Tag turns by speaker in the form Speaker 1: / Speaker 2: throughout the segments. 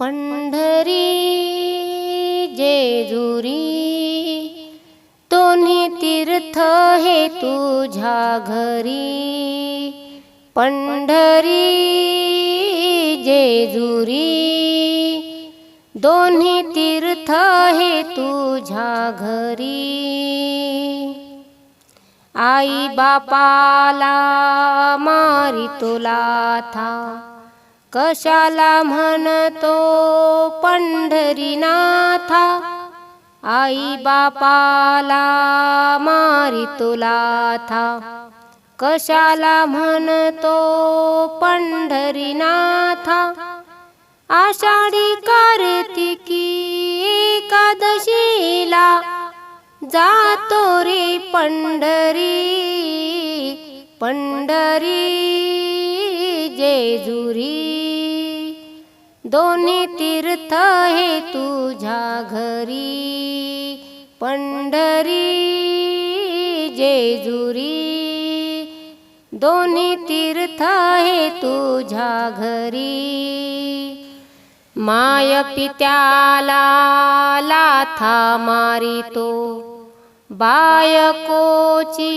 Speaker 1: पंढरी जेजुरी दोन्ही तीर्थ हे तुझ्या घरी. पंढरी जेजुरी दोन्ही तीर्थ हे तुझ्या घरी. आई बापाला मारी तुला था. कशाला म्हणतो पंढरीनाथा? आई बापाला मारी तुला था. कशाला म्हणतो पंढरीनाथा? आषाढी कार्तिकी एकादशीला जातो रे पंढरी. पंढरी जेजुरी दोन्ही तीर्थ हे तुझ्या घरी. पंढरी जेजुरी दोन्ही तीर्थ हे तुझ्या घरी. माय पित्याला लाथा मारितो बायकोची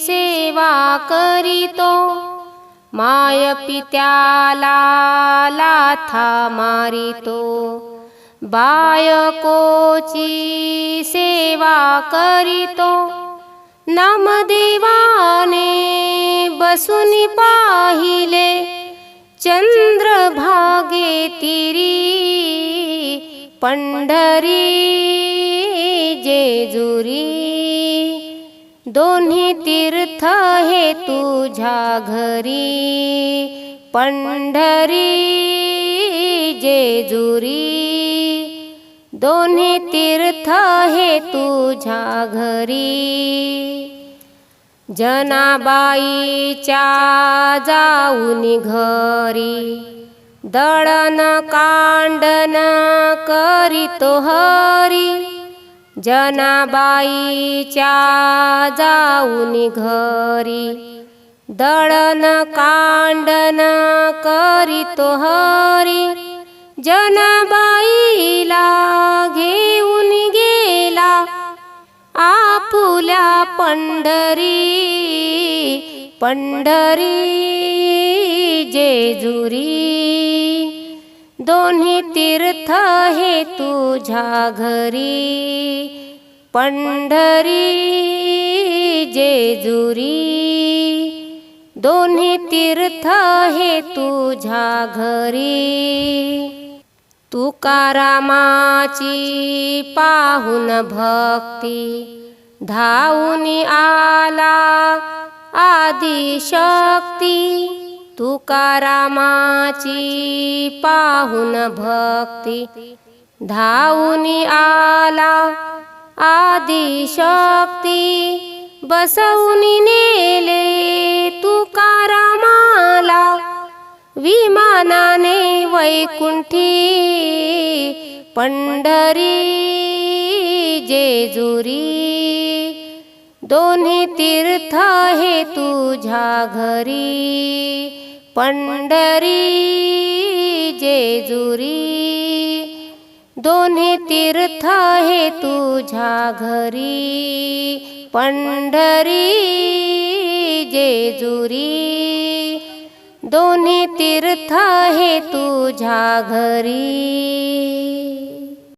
Speaker 1: सेवा करीतो. माय पित्याला लाथा मारितो. बायकोची सेवा करीतो. नामदेवाने बसून पाहिले. चंद्रभागे तिरी पंढरी जेजुरी. दोन्ही तीर्थ हे तुझ्या घरी. पंढरी जेजुरी दोन्ही तीर्थ हे तुझ्या घरी. जनाबाईच्या जाऊन घरी दळण कांडन करीतो हरी. जनाबाईच्या जाऊन घरी दळण कांडन करीतो हरी. जनाबाईला घेऊन गेला आपुल्या पंढरी. पंढरी जेजुरी. दोन्ही तीर्थ हे तुझ्या घरी. पंढरी जेजुरी दोन्ही तीर्थ हे तुझ्या घरी. तुकारामाची पाहून भक्ती धावून आला आदिशक्ती. तुकारामाची पाहून भक्ती धावून आला आदिशक्ती बसवून नेले तुकारामाला विमानाने वैकुंठी पंढरी जेजुरी दोन्ही तीर्थ हे तुझ्या घरी पंढरी जेजुरी दोन्ही तीर्थ हे तुझ्या घरी. पंढरी जेजुरी दोन्ही तीर्थ हे तुझ्या घरी.